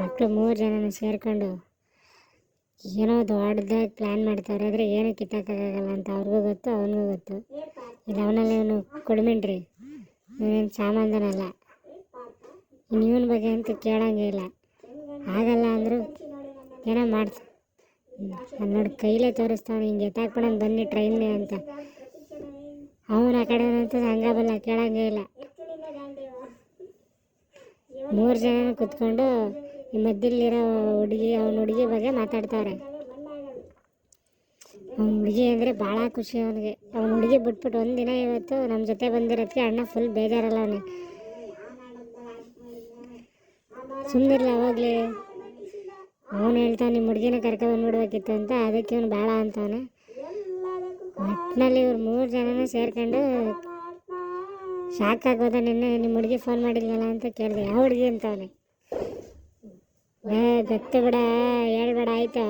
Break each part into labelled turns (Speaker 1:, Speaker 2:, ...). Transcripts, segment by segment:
Speaker 1: ಮಕ್ಕಳು ಮೂರು ಜನನು ಸೇರಿಕೊಂಡು ಏನೋ ದೊಡ್ಡದಾಗಿ ಪ್ಲ್ಯಾನ್ ಮಾಡ್ತಾರೆ, ಆದರೆ ಏನು ಕಿತ್ತಾಕಾಗಲ್ಲ ಅಂತ ಅವ್ರಿಗೂ ಗೊತ್ತು, ಅವನಿಗೂ ಗೊತ್ತು. ಇದು ಅವನಲ್ಲಿ ಇವನು ಕೊಡ್ಮಿನ್ರಿ ಇವನೇನು ಸಾಮಾನ್ಯನಲ್ಲ ಇನ್ನು ಇವನ ಬಗ್ಗೆ ಅಂತೂ ಕೇಳೋಂಗೇ ಇಲ್ಲ. ಆಗಲ್ಲ ಅಂದರೂ ಏನೋ ಮಾಡ್ತ ನೋಡಿ, ಕೈಲೇ ತೋರಿಸ್ತಾನೆ ಹಿಂಗೆ ಎತ್ತಾಕ್ಬಿಡೋಣ ಬನ್ನಿ ಟ್ರೈನ್ ಅಂತ. ಅವನ ಆ ಕಡೆ ಅಂತೂ ಹಂಗಾಗಲ್ಲ ಕೇಳೋಂಗೇ ಇಲ್ಲ. ಮೂರು ಜನ ಕುತ್ಕೊಂಡು ಈ ಮಧ್ಯದಲ್ಲಿರೋ ಹುಡುಗಿ, ಅವನ ಹುಡುಗಿ ಬಗ್ಗೆ ಮಾತಾಡ್ತಾವ್ರೆ. ಅವ್ನ ಹುಡುಗಿ ಅಂದರೆ ಭಾಳ ಖುಷಿ ಅವನಿಗೆ. ಅವ್ನ ಹುಡುಗಿ ಬಿಟ್ಬಿಟ್ಟು ಒಂದಿನ ಇವತ್ತು ನಮ್ಮ ಜೊತೆ ಬಂದಿರೋದಕ್ಕೆ ಅಣ್ಣ ಫುಲ್ ಬೇಜಾರಲ್ಲ ಅವನಿಗೆ. ಸುಮ್ಮನಿರಲ್ಲ ಅವಾಗಲೇ ಅವನು ಹೇಳ್ತಾನೆ ನಿಮ್ಮ ಹುಡುಗಿನ ಕರ್ಕೊ ಬಂದ್ಬಿಡ್ಬೇಕಿತ್ತು ಅಂತ, ಅದಕ್ಕೆ ಇವನು ಭಾಳ ಅಂತವನೆ. ಒಟ್ಟಿನಲ್ಲಿ ಇವ್ರು ಮೂರು ಜನನೂ ಸೇರ್ಕೊಂಡು ಶಾಕ್ ಆಗೋದ ನಿನ್ನೆ ನಿಮ್ಮ ಹುಡುಗಿ ಫೋನ್ ಮಾಡಿದ್ವಲ್ಲ ಅಂತ ಕೇಳಿದೆ. ಯಾವ ಹುಡುಗಿ ಅಂತವನೆ ಏ ಗೊತ್ತು ಬಿಡ, ಹೇಳ್ಬೇಡ, ಆಯಿತಾ?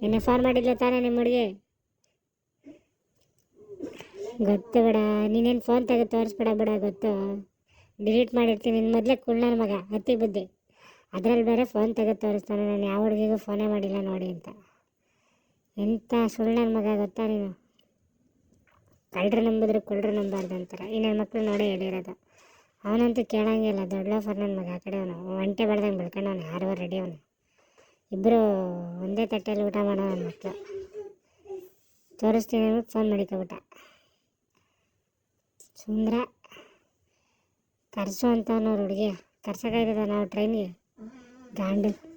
Speaker 1: ನಿನ್ನೆ ಫೋನ್ ಮಾಡಿದ್ಲ ತಾನೇ ನಿಮ್ಮ ಹುಡುಗಿ? ಗೊತ್ತು ಬಿಡ, ನೀನೇನು ಫೋನ್ ತೆಗೆದು ತೋರಿಸ್ಬೇಡ ಬಿಡ, ಗೊತ್ತು? ಡಿಲೀಟ್ ಮಾಡಿರ್ತೀನಿ ನಿನ್ನ ಮೊದಲೇ ಕುಳ್ಳನ ಮಗ, ಅತಿ ಬುದ್ಧಿ. ಅದರಲ್ಲಿ ಬೇರೆ ಫೋನ್ ತೆಗೆದು ತೋರಿಸ್ತಾನೆ, ನಾನು ಯಾವ ಹುಡುಗಿಗೂ ಫೋನೇ ಮಾಡಿಲ್ಲ ನೋಡಿ ಅಂತ. ಎಂಥ ಸುಳ್ಳನ ಮಗ, ಗೊತ್ತಾ ನೀನು? ಕಳ್ಳರು ನಂಬಿದ್ರೆ ಕುಳ್ಳರು ನಂಬಾರ್ದು ಅಂತಾರೆ. ಈ ನನ್ನ ಮಕ್ಕಳು ನೋಡೇ ಹೇಳಿರೋದು. ಅವನಂತೂ ಕೇಳಂಗಿಲ್ಲ ದೊಡ್ಡ ಲೋಫರ್ ನನ್ನ ಮಗ, ಆ ಕಡೆ ಅವನು. ಒಂಟೆ ಬೆಳ್ದಂಗೆ ಬೆಳ್ಕೊಂಡವನು ಯಾರು ರೆಡಿ ಅವನು. ಇಬ್ಬರು ಒಂದೇ ತಟ್ಟೆಯಲ್ಲಿ ಊಟ ಮಾಡೋ ನನ್ನ ಮಕ್ಕಳು ತೋರಿಸ್ತೀನಿ ಅಂದ್ಬಿಟ್ಟು ಫೋನ್ ಮಾಡಿಕೊಬಿಟ್ಟ. ಸುಂದ್ರ, ಕರ್ಸು ಅಂತ ಅನ್ನೋರು ಹುಡುಗಿ. ಕರ್ಸೋಕ್ಕಾಯ್ತದ ನಾವು ಟ್ರೈನಿಗೆ ಗಾಂಡು.